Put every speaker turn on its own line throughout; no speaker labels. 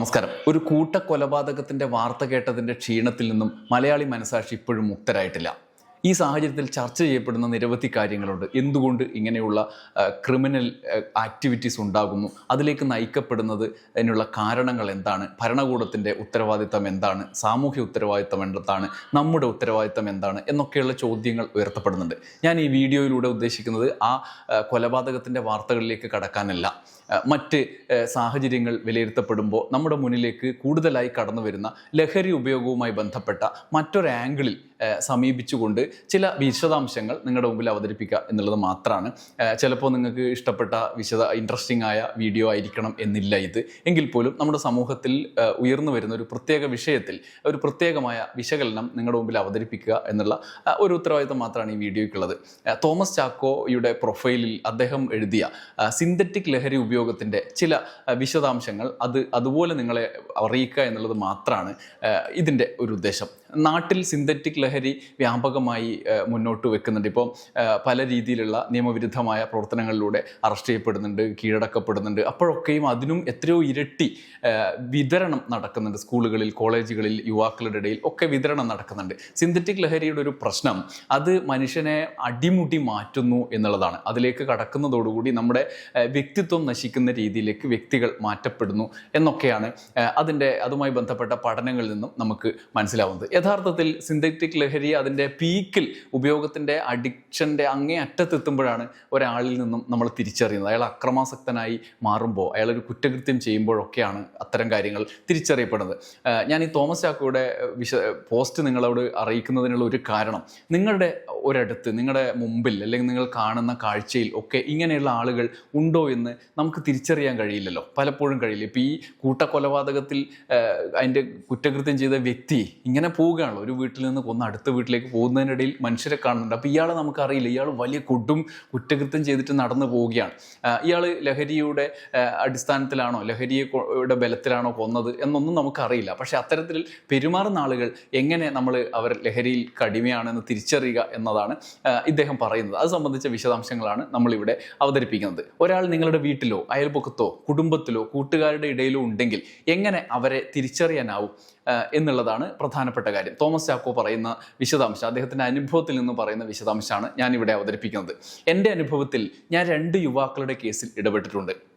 നമസ്കാരം. ഒരു കൂട്ടക്കൊലപാതകത്തിന്റെ വാർത്ത കേട്ടതിന്റെ ക്ഷീണത്തിൽ നിന്നും മലയാളി മനസാക്ഷി ഇപ്പോഴും മുക്തരായിട്ടില്ല. ഈ സാഹചര്യത്തിൽ ചർച്ച ചെയ്യപ്പെടുന്ന നിരവധി കാര്യങ്ങളുണ്ട്. എന്തുകൊണ്ട് ഇങ്ങനെയുള്ള ക്രിമിനൽ ആക്ടിവിറ്റീസ് ഉണ്ടാകുന്നു? അതിലേക്ക് നയിക്കപ്പെടുന്നത് അതിനുള്ള കാരണങ്ങൾ എന്താണ്? ഭരണകൂടത്തിന്റെ ഉത്തരവാദിത്തം എന്താണ്? സാമൂഹ്യ ഉത്തരവാദിത്തം എന്താണ്? നമ്മുടെ ഉത്തരവാദിത്തം എന്താണ്? എന്നൊക്കെയുള്ള ചോദ്യങ്ങൾ ഉയർത്തപ്പെടുന്നുണ്ട്. ഞാൻ ഈ വീഡിയോയിലൂടെ ഉദ്ദേശിക്കുന്നത് ആ കൊലപാതകത്തിന്റെ വാർത്തകളിലേക്ക് കടക്കാനല്ല. മറ്റ് സാഹചര്യങ്ങൾ വിലയിരുത്തപ്പെടുമ്പോൾ നമ്മുടെ മുന്നിലേക്ക് കൂടുതലായി കടന്നു വരുന്ന ലഹരി ഉപയോഗവുമായി ബന്ധപ്പെട്ട മറ്റൊരു ആംഗിളിൽ സമീപിച്ചുകൊണ്ട് ചില വിശദാംശങ്ങൾ നിങ്ങളുടെ മുമ്പിൽ അവതരിപ്പിക്കുക എന്നുള്ളത് മാത്രമാണ് ചിലപ്പോൾ നിങ്ങൾക്ക് ഇഷ്ടപ്പെട്ട വിശദ ഇൻട്രസ്റ്റിംഗ് ആയ വീഡിയോ ആയിരിക്കണം എന്നില്ല ഇത്. എങ്കിൽ പോലും നമ്മുടെ സമൂഹത്തിൽ ഉയർന്നു വരുന്ന ഒരു പ്രത്യേക വിഷയത്തിൽ ഒരു പ്രത്യേകമായ വിശകലനം നിങ്ങളുടെ മുമ്പിൽ അവതരിപ്പിക്കുക എന്നുള്ള ഒരു ഉത്തരവാദിത്തം മാത്രമാണ് ഈ വീഡിയോയ്ക്കുള്ളത്. തോമസ് ചാക്കോയുടെ പ്രൊഫൈലിൽ അദ്ദേഹം എഴുതിയ സിന്തറ്റിക് ലഹരി ഉപയോഗത്തിന്റെ ചില വിശദാംശങ്ങൾ അത് അതുപോലെ നിങ്ങളെ അറിയിക്കുക എന്നുള്ളത് മാത്രമാണ് ഇതിന്റെ ഒരു ഉദ്ദേശം. നാട്ടിൽ സിന്തറ്റിക് ലഹരി വ്യാപകമായി മുന്നോട്ട് വെക്കുന്നുണ്ട്. ഇപ്പോൾ പല രീതിയിലുള്ള നിയമവിരുദ്ധമായ പ്രവർത്തനങ്ങളിലൂടെ അറസ്റ്റ് ചെയ്യപ്പെടുന്നുണ്ട് കീഴടക്കപ്പെടുന്നുണ്ട്. അപ്പോഴൊക്കെയും അതിനും എത്രയോ ഇരട്ടി വിതരണം നടക്കുന്നുണ്ട്. സ്കൂളുകളിൽ കോളേജുകളിൽ യുവാക്കളുടെ ഇടയിൽ ഒക്കെ വിതരണം നടക്കുന്നുണ്ട്. സിന്തറ്റിക് ലഹരിയുടെ ഒരു പ്രശ്നം അത് മനുഷ്യനെ അടിമുടി മാറ്റുന്നു എന്നുള്ളതാണ്. അതിലേക്ക് കടക്കുന്നതോടുകൂടി നമ്മുടെ വ്യക്തിത്വം നശിക്കുന്ന രീതിയിലേക്ക് വ്യക്തികൾ മാറ്റപ്പെടുന്നു എന്നൊക്കെയാണ് അതിന്റെ അതുമായി ബന്ധപ്പെട്ട പഠനങ്ങളിൽ നിന്നും നമുക്ക് മനസ്സിലാവുന്നത്. യഥാർത്ഥത്തിൽ സിന്തറ്റിക് ലഹരി അതിന്റെ പീക്കിൽ ഉപയോഗത്തിന്റെ അഡിക്ഷന്റെ അങ്ങേ അറ്റത്തെത്തുമ്പോഴാണ് ഒരാളിൽ നിന്നും നമ്മൾ തിരിച്ചറിയുന്നത്. അയാൾ അക്രമാസക്തനായി മാറുമ്പോൾ അയാളൊരു കുറ്റകൃത്യം ചെയ്യുമ്പോഴൊക്കെയാണ് അത്തരം കാര്യങ്ങൾ തിരിച്ചറിയപ്പെടുന്നത്. ഞാൻ ഈ തോമസ് ചാക്കോയുടെ വിശ പോസ്റ്റ് നിങ്ങളോട് അറിയിക്കുന്നതിനുള്ള ഒരു കാരണം. നിങ്ങളുടെ ഒരിടത്ത് നിങ്ങളുടെ മുമ്പിൽ അല്ലെങ്കിൽ നിങ്ങൾ കാണുന്ന കാഴ്ചയിൽ ഒക്കെ ഇങ്ങനെയുള്ള ആളുകൾ ഉണ്ടോ എന്ന് നമുക്ക് തിരിച്ചറിയാൻ കഴിയില്ലല്ലോ. പലപ്പോഴും കഴിയില്ല. ഇപ്പോൾ ഈ കൂട്ടക്കൊലപാതകത്തിൽ അതിന്റെ കുറ്റകൃത്യം ചെയ്ത വ്യക്തി ഇങ്ങനെ പോവുകയാണല്ലോ. ഒരു വീട്ടിൽ നിന്ന് കൊന്ന് അടുത്ത വീട്ടിലേക്ക് പോകുന്നതിനിടയിൽ മനുഷ്യരെ കാണുന്നുണ്ട്. അപ്പോൾ ഇയാളെ നമുക്കറിയില്ല. ഇയാൾ വലിയ കൊടും കുറ്റകൃത്യം ചെയ്തിട്ട് നടന്നു പോവുകയാണ്. ഇയാൾ ലഹരിയുടെ അടിസ്ഥാനത്തിലാണോ ലഹരിയുടെ ബലത്തിലാണോ കൊന്നത് എന്നൊന്നും നമുക്കറിയില്ല. പക്ഷേ അത്തരത്തിൽ പെരുമാറുന്ന ആളുകൾ എങ്ങനെ നമ്മൾ അവർ ലഹരിയിൽ കടിമയാണെന്ന് തിരിച്ചറിയുക എന്നതാണ് ഇദ്ദേഹം പറയുന്നത്. അത് സംബന്ധിച്ച വിശദാംശങ്ങളാണ് നമ്മളിവിടെ അവതരിപ്പിക്കുന്നത്. ഒരാൾ നിങ്ങളുടെ വീട്ടിലോ അയൽപക്കത്തോ കുടുംബത്തിലോ കൂട്ടുകാരുടെ ഇടയിലോ ഉണ്ടെങ്കിൽ എങ്ങനെ അവരെ തിരിച്ചറിയാനാവും എന്നുള്ളതാണ് പ്രധാനപ്പെട്ട കാര്യം. തോമസ് ചാക്കോ പറയുന്ന വിശദാംശം അദ്ദേഹത്തിന്റെ അനുഭവത്തിൽ നിന്ന് പറയുന്ന വിശദാംശമാണ് ഞാനിവിടെ അവതരിപ്പിക്കുന്നത്. എന്റെ അനുഭവത്തിൽ ഞാൻ രണ്ട് യുവാക്കളുടെ കേസിൽ ഇടപെട്ടിട്ടുണ്ട്.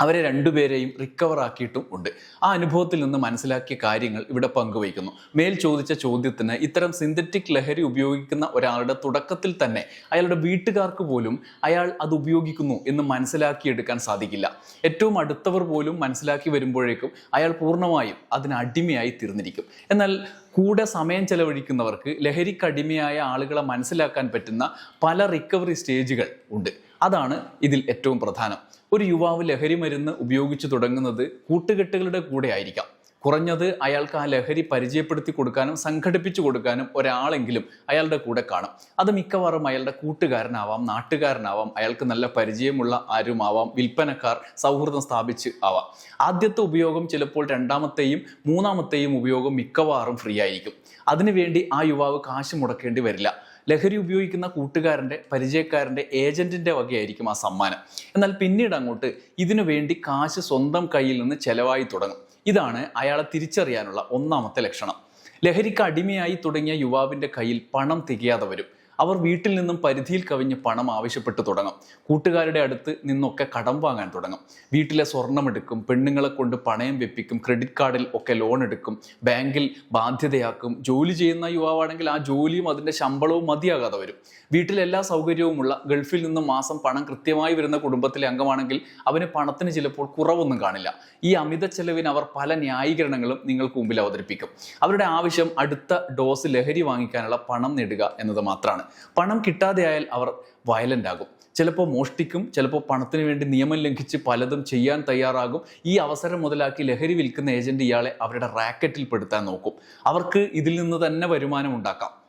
അവരെ രണ്ടുപേരെയും റിക്കവർ ആക്കിയിട്ടും ഉണ്ട്. ആ അനുഭവത്തിൽ നിന്ന് മനസ്സിലാക്കിയ കാര്യങ്ങൾ ഇവിടെ പങ്കുവയ്ക്കുന്നു. മേൽ ചോദിച്ച ചോദ്യത്തിന് ഇത്തരം സിന്തറ്റിക് ലഹരി ഉപയോഗിക്കുന്ന ഒരാളുടെ തുടക്കത്തിൽ തന്നെ അയാളുടെ വീട്ടുകാർക്ക് പോലും അയാൾ അത് ഉപയോഗിക്കുന്നു എന്ന് മനസ്സിലാക്കിയെടുക്കാൻ സാധിക്കില്ല. ഏറ്റവും അടുത്തവർ പോലും മനസ്സിലാക്കി വരുമ്പോഴേക്കും അയാൾ പൂർണമായും അതിന് അടിമയായി തീർന്നിരിക്കും. എന്നാൽ കൂടെ സമയം ചെലവഴിക്കുന്നവർക്ക് ലഹരിക്കടിമയായ ആളുകളെ മനസ്സിലാക്കാൻ പറ്റുന്ന പല റിക്കവറി സ്റ്റേജുകൾ ഉണ്ട്. അതാണ് ഇതിൽ ഏറ്റവും പ്രധാനം. ഒരു യുവാവ് ലഹരി മരുന്ന് ഉപയോഗിച്ചു തുടങ്ങുന്നത് കൂട്ടുകെട്ടുകളുടെ കൂടെ ആയിരിക്കാം. കുറഞ്ഞത് അയാൾക്ക് ആ ലഹരി പരിചയപ്പെടുത്തി കൊടുക്കാനും സംഘടിപ്പിച്ചു കൊടുക്കാനും ഒരാളെങ്കിലും അയാളുടെ കൂടെ കാണും. അത് മിക്കവാറും അയാളുടെ കൂട്ടുകാരനാവാം നാട്ടുകാരനാവാം അയാൾക്ക് നല്ല പരിചയമുള്ള ആരുമാവാം വിൽപ്പനക്കാർ സൗഹൃദം സ്ഥാപിച്ച് ആവാം. ആദ്യത്തെ ഉപയോഗം ചിലപ്പോൾ രണ്ടാമത്തെയും മൂന്നാമത്തെയും ഉപയോഗം മിക്കവാറും ഫ്രീ ആയിരിക്കും. അതിനുവേണ്ടി ആ യുവാവ് കാശ് മുടക്കേണ്ടി വരില്ല. ലഹരി ഉപയോഗിക്കുന്ന കൂട്ടുകാരന്റെ പരിചയക്കാരന്റെ ഏജന്റിന്റെ വകയായിരിക്കും ആ സമ്മാനം. എന്നാൽ പിന്നീട് അങ്ങോട്ട് ഇതിനു വേണ്ടി കാശ് സ്വന്തം കയ്യിൽ നിന്ന് ചെലവായി തുടങ്ങും. ഇതാണ് അയാളെ തിരിച്ചറിയാനുള്ള ഒന്നാമത്തെ ലക്ഷണം. ലഹരിക്ക് അടിമയായി തുടങ്ങിയ യുവാവിന്റെ കയ്യിൽ പണം തികയാതെ വരും. അവർ വീട്ടിൽ നിന്നും പരിധിയിൽ കവിഞ്ഞ് പണം ആവശ്യപ്പെട്ടു തുടങ്ങും. കൂട്ടുകാരുടെ അടുത്ത് നിന്നൊക്കെ കടം വാങ്ങാൻ തുടങ്ങും. വീട്ടിലെ സ്വർണം എടുക്കും പെണ്ണുങ്ങളെ കൊണ്ട് പണയം വെപ്പിക്കും ക്രെഡിറ്റ് കാർഡിൽ ഒക്കെ ലോൺ എടുക്കും ബാങ്കിൽ ബാധ്യതയാക്കും. ജോലി ചെയ്യുന്ന യുവാവാണെങ്കിൽ ആ ജോലിയും അതിന്റെ ശമ്പളവും മതിയാകാതെ വരും. വീട്ടിൽ എല്ലാ സൗകര്യവുമുള്ള ഗൾഫിൽ നിന്നും മാസം പണം കൃത്യമായി വരുന്ന കുടുംബത്തിലെ അംഗമാണെങ്കിൽ അവന് പണത്തിന് ചിലപ്പോൾ കുറവൊന്നും കാണില്ല. ഈ അമിത ചെലവിന് അവർ പല ന്യായീകരണങ്ങളും നിങ്ങൾക്ക് മുമ്പിൽ അവതരിപ്പിക്കും. അവരുടെ ആവശ്യം അടുത്ത ഡോസ് ലഹരി വാങ്ങിക്കാനുള്ള പണം നേടുക എന്നത് മാത്രമാണ് പണം കിട്ടാതെയായാൽ അവർ വയലന്റ് ആകും. ചിലപ്പോൾ മോഷ്ടിക്കും ചിലപ്പോൾ പണത്തിന് വേണ്ടി നിയമം ലംഘിച്ച് പലതും ചെയ്യാൻ തയ്യാറാകും. ഈ അവസരം മുതലാക്കി ലഹരി വിൽക്കുന്ന ഏജന്റ് ഇയാളെ അവരുടെ റാക്കറ്റിൽ പെടുത്താൻ നോക്കും. അവർക്ക് ഇതിൽ നിന്ന് തന്നെ വരുമാനം ഉണ്ടാക്കാം.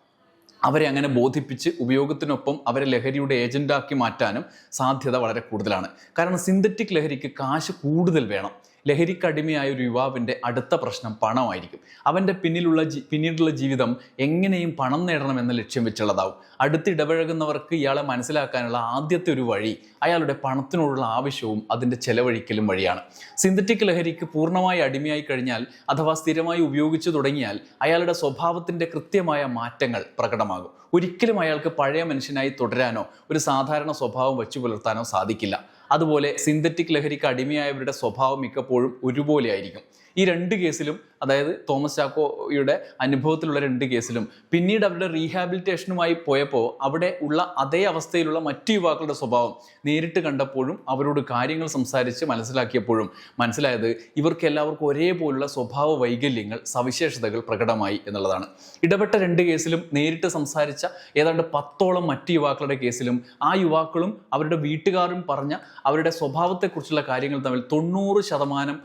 അവരെ അങ്ങനെ ബോധിപ്പിച്ച് ഉപയോഗത്തിനൊപ്പം അവരെ ലഹരിയുടെ ഏജന്റാക്കി മാറ്റാനും സാധ്യത വളരെ കൂടുതലാണ്. കാരണം സിന്തറ്റിക് ലഹരിക്ക് കാശ് കൂടുതൽ വേണം. ലഹരിക്കടിമയായ ഒരു യുവാവിന്റെ അടുത്ത പ്രശ്നം പണമായിരിക്കും. അവന്റെ പിന്നിലുള്ള പിന്നീടുള്ള ജീവിതം എങ്ങനെയും പണം നേടണം എന്ന ലക്ഷ്യം വെച്ചുള്ളതാവും. അടുത്തിടപഴകുന്നവർക്ക് ഇയാളെ മനസ്സിലാക്കാനുള്ള ആദ്യത്തെ ഒരു വഴി അയാളുടെ പണത്തിനോടുള്ള ആവശ്യവും അതിന്റെ ചെലവഴിക്കലും വഴിയാണ്. സിന്തറ്റിക് ലഹരിക്ക് പൂർണമായി അടിമയായി കഴിഞ്ഞാൽ അഥവാ സ്ഥിരമായി ഉപയോഗിച്ചു തുടങ്ങിയാൽ അയാളുടെ സ്വഭാവത്തിന്റെ കൃത്യമായ മാറ്റങ്ങൾ പ്രകടമാകും. ഒരിക്കലും അയാൾക്ക് പഴയ മനുഷ്യനായി തുടരാനോ ഒരു സാധാരണ സ്വഭാവം വെച്ചു പുലർത്താനോ സാധിക്കില്ല. അതുപോലെ സിന്തറ്റിക് ലഹരിക്ക് അടിമയായവരുടെ സ്വഭാവം മിക്കപ്പോഴും ഒരുപോലെ ആയിരിക്കും ഈ രണ്ട് കേസിലും അതായത് തോമസ് ചാക്കോയുടെ അനുഭവത്തിലുള്ള രണ്ട് കേസിലും പിന്നീട് അവരുടെ റീഹാബിലിറ്റേഷനുമായി പോയപ്പോൾ അവിടെ ഉള്ള അതേ അവസ്ഥയിലുള്ള മറ്റു യുവാക്കളുടെ സ്വഭാവം നേരിട്ട് കണ്ടപ്പോഴും അവരോട് കാര്യങ്ങൾ സംസാരിച്ച് മനസ്സിലാക്കിയപ്പോഴും മനസ്സിലായത് ഇവർക്ക് എല്ലാവർക്കും ഒരേപോലുള്ള സ്വഭാവ വൈകല്യങ്ങൾ സവിശേഷതകൾ പ്രകടമായി എന്നുള്ളതാണ്. ഇടപെട്ട രണ്ട് കേസിലും നേരിട്ട് സംസാരിച്ച ഏതാണ്ട് പത്തോളം മറ്റു യുവാക്കളുടെ കേസിലും ആ യുവാക്കളും അവരുടെ വീട്ടുകാരും പറഞ്ഞ അവരുടെ സ്വഭാവത്തെക്കുറിച്ചുള്ള കാര്യങ്ങൾ തമ്മിൽ തൊണ്ണൂറ് ശതമാനം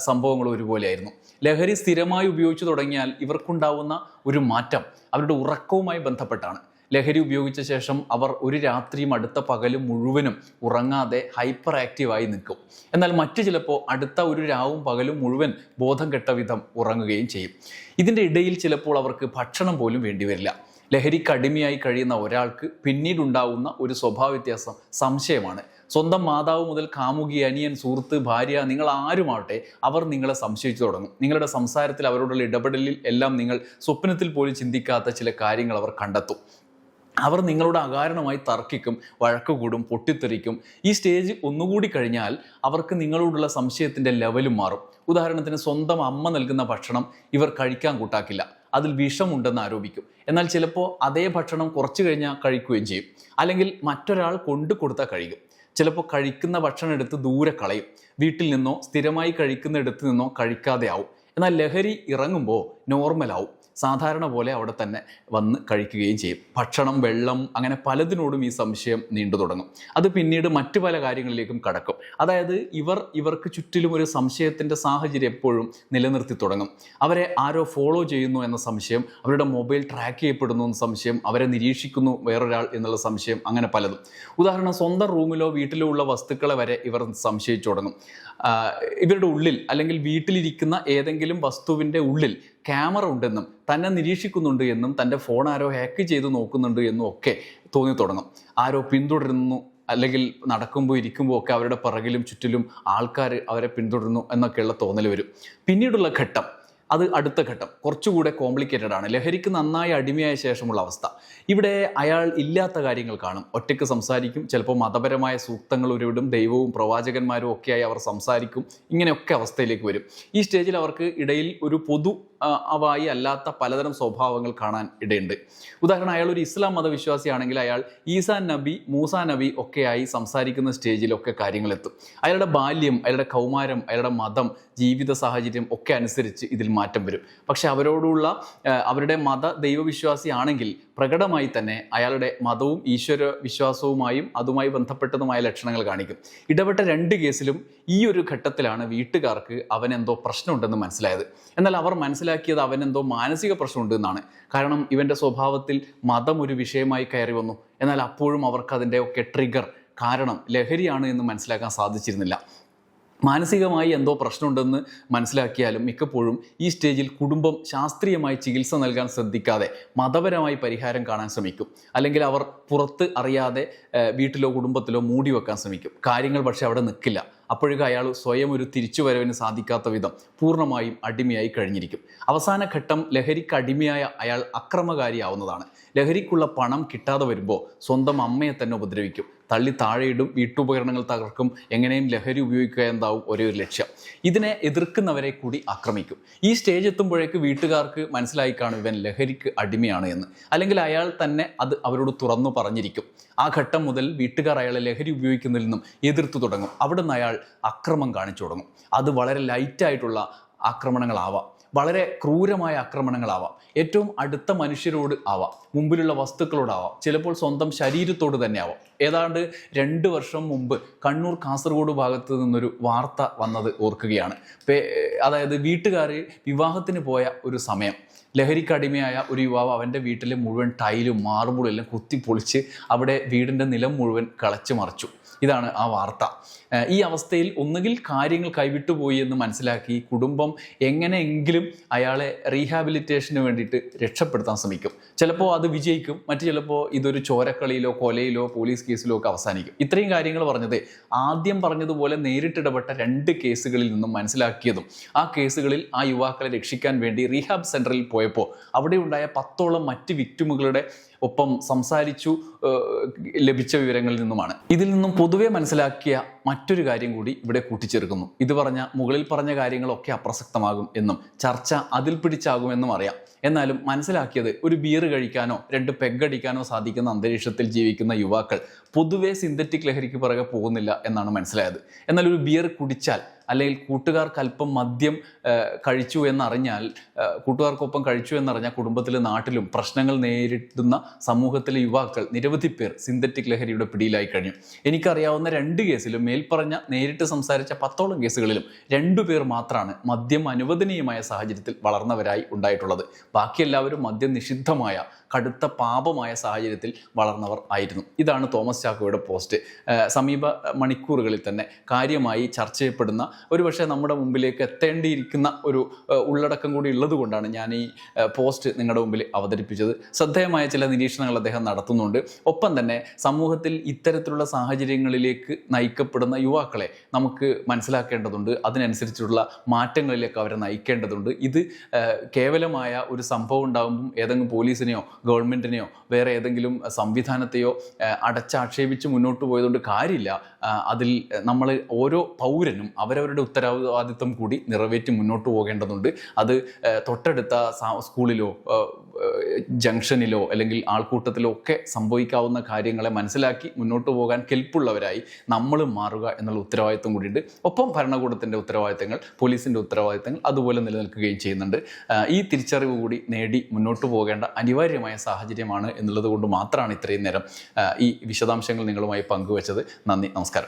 സംഭവങ്ങൾ സംഭവങ്ങൾ ഒരുപോലെയായിരുന്നു ലഹരി സ്ഥിരമായി ഉപയോഗിച്ചു തുടങ്ങിയാൽ ഇവർക്കുണ്ടാവുന്ന ഒരു മാറ്റം അവരുടെ ഉറക്കവുമായി ബന്ധപ്പെട്ടാണ്. ലഹരി ഉപയോഗിച്ച ശേഷം അവർ ഒരു രാത്രിയും അടുത്ത പകലും മുഴുവനും ഉറങ്ങാതെ ഹൈപ്പർ ആക്റ്റീവായി നിൽക്കും. എന്നാൽ മറ്റു ചിലപ്പോൾ അടുത്ത ഒരു രാവും പകലും മുഴുവൻ ബോധം കെട്ട വിധം ഉറങ്ങുകയും ചെയ്യും. ഇതിന്റെ ഇടയിൽ ചിലപ്പോൾ അവർക്ക് ഭക്ഷണം പോലും വേണ്ടിവരില്ല ലഹരിക്കടിമയായി കഴിയുന്ന ഒരാൾക്ക് പിന്നീടുണ്ടാവുന്ന ഒരു സ്വഭാവ വ്യത്യാസം സംശയമാണ്. സ്വന്തം മാതാവ് മുതൽ കാമുകി അനിയൻ സുഹൃത്ത് ഭാര്യ നിങ്ങൾ ആരുമാവട്ടെ അവർ നിങ്ങളെ സംശയിച്ചു തുടങ്ങും. നിങ്ങളുടെ സംസാരത്തിൽ അവരോടുള്ള ഇടപെടലിൽ എല്ലാം നിങ്ങൾ സ്വപ്നത്തിൽ പോലും ചിന്തിക്കാത്ത ചില കാര്യങ്ങൾ അവർ കണ്ടെത്തും. അവർ നിങ്ങളോട് അകാരണമായി തർക്കിക്കും വഴക്കുകൂടും പൊട്ടിത്തെറിക്കും. ഈ സ്റ്റേജ് ഒന്നുകൂടി കഴിഞ്ഞാൽ അവർക്ക് നിങ്ങളോടുള്ള സംശയത്തിന്റെ ലെവലും മാറും. ഉദാഹരണത്തിന് സ്വന്തം അമ്മ നൽകുന്ന ഭക്ഷണം ഇവർ കഴിക്കാൻ കൂട്ടാക്കില്ല. അതിൽ വിഷമുണ്ടെന്ന് ആരോപിക്കും. എന്നാൽ ചിലപ്പോൾ അതേ ഭക്ഷണം കുറച്ച് കഴിഞ്ഞാൽ കഴിക്കുകയും ചെയ്യും. അല്ലെങ്കിൽ മറ്റൊരാൾ കൊണ്ടു കൊടുത്താൽ കഴിക്കും ചിലപ്പോൾ കഴിക്കുന്ന ഭക്ഷണം എടുത്ത് ദൂരെ കളയും. വീട്ടിൽ നിന്നോ സ്ഥിരമായി കഴിക്കുന്ന ഇടത്ത് നിന്നോ കഴിക്കാതെ ആവും. എന്നാൽ ലഹരി ഇറങ്ങുമ്പോൾ നോർമലാവും സാധാരണ പോലെ അവിടെ തന്നെ വന്ന് കഴിക്കുകയും ചെയ്യും. ഭക്ഷണം വെള്ളം അങ്ങനെ പലതിനോടും ഈ സംശയം നീണ്ടു തുടങ്ങും. അത് പിന്നീട് മറ്റു പല കാര്യങ്ങളിലേക്കും കടക്കും. അതായത് ഇവർ ഇവർക്ക് ചുറ്റിലും ഒരു സംശയത്തിന്റെ സാഹചര്യം എപ്പോഴും നിലനിർത്തി തുടങ്ങും. അവരെ ആരോ ഫോളോ ചെയ്യുന്നു എന്ന സംശയം അവരുടെ മൊബൈൽ ട്രാക്ക് ചെയ്യപ്പെടുന്നു എന്ന സംശയം അവരെ നിരീക്ഷിക്കുന്നു വേറൊരാൾ എന്നുള്ള സംശയം അങ്ങനെ പലതും. ഉദാഹരണം സ്വന്തം റൂമിലോ വീട്ടിലോ ഉള്ള വസ്തുക്കളെ വരെ ഇവർ സംശയിച്ചു തുടങ്ങും. ഇവരുടെ ഉള്ളിൽ അല്ലെങ്കിൽ വീട്ടിലിരിക്കുന്ന ഏതെങ്കിലും വസ്തുവിന്റെ ഉള്ളിൽ ക്യാമറ ഉണ്ടെന്നും തന്നെ നിരീക്ഷിക്കുന്നുണ്ട് എന്നും തന്റെ ഫോൺ ആരോ ഹാക്ക് ചെയ്ത് നോക്കുന്നുണ്ട് എന്നും ഒക്കെ തോന്നി തുടങ്ങും. ആരോ പിന്തുടരുന്നു അല്ലെങ്കിൽ നടക്കുമ്പോൾ ഇരിക്കുമ്പോൾ ഒക്കെ അവരുടെ പിറകിലും ചുറ്റിലും ആൾക്കാർ അവരെ പിന്തുടരുന്നു എന്നൊക്കെയുള്ള തോന്നൽ വരും. പിന്നീടുള്ള ഘട്ടം അത് അടുത്ത ഘട്ടം. കുറച്ചുകൂടെ കോംപ്ലിക്കേറ്റഡ് ആണ്. ലഹരിക്ക് നന്നായി അടിമയായ ശേഷമുള്ള അവസ്ഥ. ഇവിടെ അയാൾ ഇല്ലാത്ത കാര്യങ്ങൾ കാണും. ഒറ്റയ്ക്ക് സംസാരിക്കും ചിലപ്പോൾ മതപരമായ സൂക്തങ്ങൾ ഒരുവിടും ദൈവവും പ്രവാചകന്മാരും ഒക്കെയായി അവർ സംസാരിക്കും ഇങ്ങനെയൊക്കെ അവസ്ഥയിലേക്ക് വരും. ഈ സ്റ്റേജിൽ അവർക്ക് ഇടയിൽ ഒരു പൊതു അവായി അല്ലാത്ത പലതരം സ്വഭാവങ്ങൾ കാണാൻ ഇടയുണ്ട്. ഉദാഹരണം അയാൾ ഒരു ഇസ്ലാം മതവിശ്വാസിയാണെങ്കിൽ അയാൾ ഈസാ നബി മൂസാ നബി ഒക്കെയായി സംസാരിക്കുന്ന സ്റ്റേജിലൊക്കെ കാര്യങ്ങൾ എത്തും അയാളുടെ ബാല്യം അയാളുടെ കൗമാരം അയാളുടെ മതം ജീവിത സാഹചര്യം ഒക്കെ അനുസരിച്ച് ഇതിൽ മാറ്റം വരും. പക്ഷെ അവരോടുള്ള അവരുടെ മത ദൈവവിശ്വാസി ആണെങ്കിൽ പ്രകടമായി തന്നെ അയാളുടെ മതവും ഈശ്വര വിശ്വാസവുമായും അതുമായി ബന്ധപ്പെട്ടതുമായ ലക്ഷണങ്ങൾ കാണിക്കും. ഇടപെട്ട രണ്ട് കേസിലും ഈ ഒരു ഘട്ടത്തിലാണ് വീട്ടുകാർക്ക് അവനെന്തോ പ്രശ്നമുണ്ടെന്ന് മനസ്സിലായത്. എന്നാൽ അവർ മനസ്സിലാക്കിയത് അവനെന്തോ മാനസിക പ്രശ്നമുണ്ട് എന്നാണ്. കാരണം ഇവന്റെ സ്വഭാവത്തിൽ മതം ഒരു വിഷയമായി കയറി വന്നു. എന്നാൽ അപ്പോഴും അവർക്ക് അതിന്റെ ഒക്കെ ട്രിഗർ കാരണം ലഹരിയാണ് എന്ന് മനസ്സിലാക്കാൻ സാധിച്ചിരുന്നില്ല. മാനസികമായി എന്തോ പ്രശ്നമുണ്ടെന്ന് മനസ്സിലാക്കിയാലും മിക്കപ്പോഴും ഈ സ്റ്റേജിൽ കുടുംബം ശാസ്ത്രീയമായി ചികിത്സ നൽകാൻ ശ്രദ്ധിക്കാതെ മതപരമായി പരിഹാരം കാണാൻ ശ്രമിക്കും. അല്ലെങ്കിൽ അവർ പുറത്ത് അറിയാതെ വീട്ടിലോ കുടുംബത്തിലോ മൂടി വെക്കാൻ ശ്രമിക്കും. കാര്യങ്ങൾ പക്ഷെ അവിടെ നിൽക്കില്ല. അപ്പോഴേക്കും അയാൾ സ്വയം ഒരു തിരിച്ചുവരവിന് സാധിക്കാത്ത വിധം പൂർണമായും അടിമയായി കഴിഞ്ഞിരിക്കും. അവസാന ഘട്ടം ലഹരിക്ക് അടിമയായ അയാൾ അക്രമകാരിയാവുന്നതാണ്. ലഹരിക്കുള്ള പണം കിട്ടാതെ വരുമ്പോൾ സ്വന്തം അമ്മയെ തന്നെ ഉപദ്രവിക്കും. തള്ളി താഴെയിടും വീട്ടുപകരണങ്ങൾ തകർക്കും എങ്ങനെയും ലഹരി ഉപയോഗിക്കുക എന്താവും ഒരേ ഒരു ലക്ഷ്യം. ഇതിനെ എതിർക്കുന്നവരെ കൂടി ആക്രമിക്കും. ഈ സ്റ്റേജ് എത്തുമ്പോഴേക്ക് വീട്ടുകാർക്ക് മനസ്സിലായി കാണും ഇവൻ ലഹരിക്ക് അടിമയാണ് എന്ന്. അല്ലെങ്കിൽ അയാൾ തന്നെ അത് അവരോട് തുറന്നു പറഞ്ഞിരിക്കും. ആ ഘട്ടം മുതൽ വീട്ടുകാർ അയാളെ ലഹരി ഉപയോഗിക്കുന്നതിൽ നിന്നും എതിർത്തു തുടങ്ങും. അവിടെ നിന്ന് അയാൾ അക്രമം കാണിച്ചു തുടങ്ങും. അത് വളരെ ലൈറ്റായിട്ടുള്ള ആക്രമണങ്ങളാവാം. വളരെ ക്രൂരമായ ആക്രമണങ്ങളാവാം. ഏറ്റവും അടുത്ത മനുഷ്യരോട് ആവാം. മുമ്പിലുള്ള വസ്തുക്കളോടാവാം. ചിലപ്പോൾ സ്വന്തം ശരീരത്തോട് തന്നെ ആവാം ഏതാണ്ട് രണ്ട് വർഷം മുമ്പ് കണ്ണൂർ കാസർഗോഡ് ഭാഗത്ത് നിന്നൊരു വാർത്ത വന്നത് ഓർക്കുകയാണ്. അതായത് വീട്ടുകാർ വിവാഹത്തിന് പോയ ഒരു സമയം. ലഹരിക്കടിമയായ ഒരു യുവാവ് അവന്റെ വീട്ടിലെ മുഴുവൻ ടൈലും മാർബിളും എല്ലാം കുത്തി പൊളിച്ച് അവിടെ വീടിന്റെ നിലം മുഴുവൻ കളച്ചു മറിച്ചു. ഇതാണ് ആ വാർത്ത. ഈ അവസ്ഥയിൽ ഒന്നുകിൽ കാര്യങ്ങൾ കൈവിട്ടുപോയി എന്ന് മനസ്സിലാക്കി കുടുംബം എങ്ങനെയെങ്കിലും അയാളെ റീഹാബിലിറ്റേഷന് വേണ്ടിയിട്ട് രക്ഷപ്പെടുത്താൻ ശ്രമിക്കും. ചിലപ്പോൾ അത് വിജയിക്കും മറ്റു ചിലപ്പോൾ ഇതൊരു ചോരക്കളിയിലോ കൊലയിലോ പോലീസ് കേസിലോ ഒക്കെ അവസാനിക്കും. ഇത്രയും കാര്യങ്ങൾ പറഞ്ഞത് ആദ്യം പറഞ്ഞതുപോലെ നേരിട്ടിടപെട്ട രണ്ട് കേസുകളിൽ നിന്നും മനസ്സിലാക്കിയതും ആ കേസുകളിൽ ആ യുവാക്കളെ രക്ഷിക്കാൻ വേണ്ടി റീഹാബ് സെന്ററിൽ പോയപ്പോൾ അവിടെ ഉണ്ടായ പത്തോളം മറ്റ് വിക്ടിമുകളുടെ ഒപ്പം സംസാരിച്ചു ലഭിച്ച വിവരങ്ങളിൽ നിന്നുമാണ്. ഇതിൽ നിന്നും പൊതുവെ മനസ്സിലാക്കിയ മറ്റൊരു കാര്യം കൂടി ഇവിടെ കൂട്ടിച്ചേർക്കുന്നു. ഇത് പറഞ്ഞ മുകളിൽ പറഞ്ഞ കാര്യങ്ങളൊക്കെ അപ്രസക്തമാകും എന്നും ചർച്ച അതിൽ പിടിച്ചാകുമെന്നും അറിയാം. എന്നാലും മനസ്സിലാക്കിയത് ഒരു ബിയർ കഴിക്കാനോ രണ്ട് പെഗ് അടിക്കാനോ സാധിക്കുന്ന അന്തരീക്ഷത്തിൽ ജീവിക്കുന്ന യുവാക്കൾ പൊതുവെ സിന്തറ്റിക് ലഹരിക്ക് പുറകെ പോകുന്നില്ല എന്നാണ് മനസ്സിലായത്. എന്നാൽ ഒരു ബിയർ കുടിച്ചാൽ അല്ലെങ്കിൽ കൂട്ടുകാർക്ക് അല്പം മദ്യം കഴിച്ചു എന്നറിഞ്ഞാൽ കൂട്ടുകാർക്കൊപ്പം കഴിച്ചു എന്നറിഞ്ഞാൽ കുടുംബത്തിലും നാട്ടിലും പ്രശ്നങ്ങൾ നേരിടുന്ന സമൂഹത്തിലെ യുവാക്കൾ നിരവധി പേർ സിന്തറ്റിക് ലഹരിയുടെ പിടിയിലായി കഴിഞ്ഞു. എനിക്കറിയാവുന്ന രണ്ട് കേസിലും മേൽപ്പറഞ്ഞ നേരിട്ട് സംസാരിച്ച പത്തോളം കേസുകളിലും രണ്ടു പേർ മാത്രമാണ് മദ്യം അനുവദനീയമായ സാഹചര്യത്തിൽ വളർന്നവരായി ഉണ്ടായിട്ടുള്ളത്. ബാക്കി എല്ലാവരും മദ്യം നിഷിദ്ധമായ കടുത്ത പാപമായ സാഹചര്യത്തിൽ വളർന്നവർ ആയിരുന്നു. ഇതാണ് തോമസ് ചാക്കോയുടെ പോസ്റ്റ്. സമീപ മണിക്കൂറുകളിൽ തന്നെ കാര്യമായി ചർച്ച ചെയ്യപ്പെടുന്ന ഒരു ഒരുപക്ഷെ നമ്മുടെ മുമ്പിലേക്ക് എത്തേണ്ടിയിരിക്കുന്ന ഒരു ഉള്ളടക്കം കൂടി ഉള്ളത് കൊണ്ടാണ് ഞാൻ ഈ പോസ്റ്റ് നിങ്ങളുടെ മുമ്പിൽ അവതരിപ്പിച്ചത്. ശ്രദ്ധേയമായ ചില നിരീക്ഷണങ്ങൾ അദ്ദേഹം നടത്തുന്നുണ്ട്. ഒപ്പം തന്നെ സമൂഹത്തിൽ ഇത്തരത്തിലുള്ള സാഹചര്യങ്ങളിലേക്ക് നയിക്കപ്പെടുന്ന യുവാക്കളെ നമുക്ക് മനസ്സിലാക്കേണ്ടതുണ്ട്. അതിനനുസരിച്ചുള്ള മാറ്റങ്ങളിലേക്ക് അവരെ നയിക്കേണ്ടതുണ്ട്. ഇത് കേവലമായ ഒരു സംഭവം ഉണ്ടാകുമ്പം ഏതെങ്കിലും പോലീസിനെയോ ഗവൺമെന്റിനെയോ വേറെ ഏതെങ്കിലും സംവിധാനത്തെയോ ഏഹ് അടച്ചാക്ഷേപിച്ച് മുന്നോട്ട് പോയതുകൊണ്ട് കാര്യമില്ല. അതിൽ നമ്മൾ ഓരോ പൗരനും അവരവരുടെ ഉത്തരവാദിത്വം കൂടി നിറവേറ്റി മുന്നോട്ട് പോകേണ്ടതുണ്ട്. അത് തൊട്ടടുത്ത സ്കൂളിലോ ജംഗ്ഷനിലോ അല്ലെങ്കിൽ ആൾക്കൂട്ടത്തിലോ ഒക്കെ സംഭവിക്കാവുന്ന കാര്യങ്ങളെ മനസ്സിലാക്കി മുന്നോട്ട് പോകാൻ കെൽപ്പുള്ളവരായി നമ്മൾ മാറുക എന്നുള്ള ഉത്തരവാദിത്വം കൂടിയുണ്ട്. ഒപ്പം ഭരണകൂടത്തിന്റെ ഉത്തരവാദിത്തങ്ങൾ പോലീസിന്റെ ഉത്തരവാദിത്തങ്ങൾ അതുപോലെ നിലനിൽക്കുകയും ചെയ്യുന്നുണ്ട്. ഈ തിരിച്ചറിവ് കൂടി നേടി മുന്നോട്ട് പോകേണ്ട അനിവാര്യമായ സാഹചര്യമാണ് എന്നുള്ളത് കൊണ്ട് മാത്രമാണ് ഇത്രയും നേരം ഈ വിശദാംശങ്ങൾ നിങ്ങളുമായി പങ്കുവച്ചത്. നന്ദി നമസ്കാരം.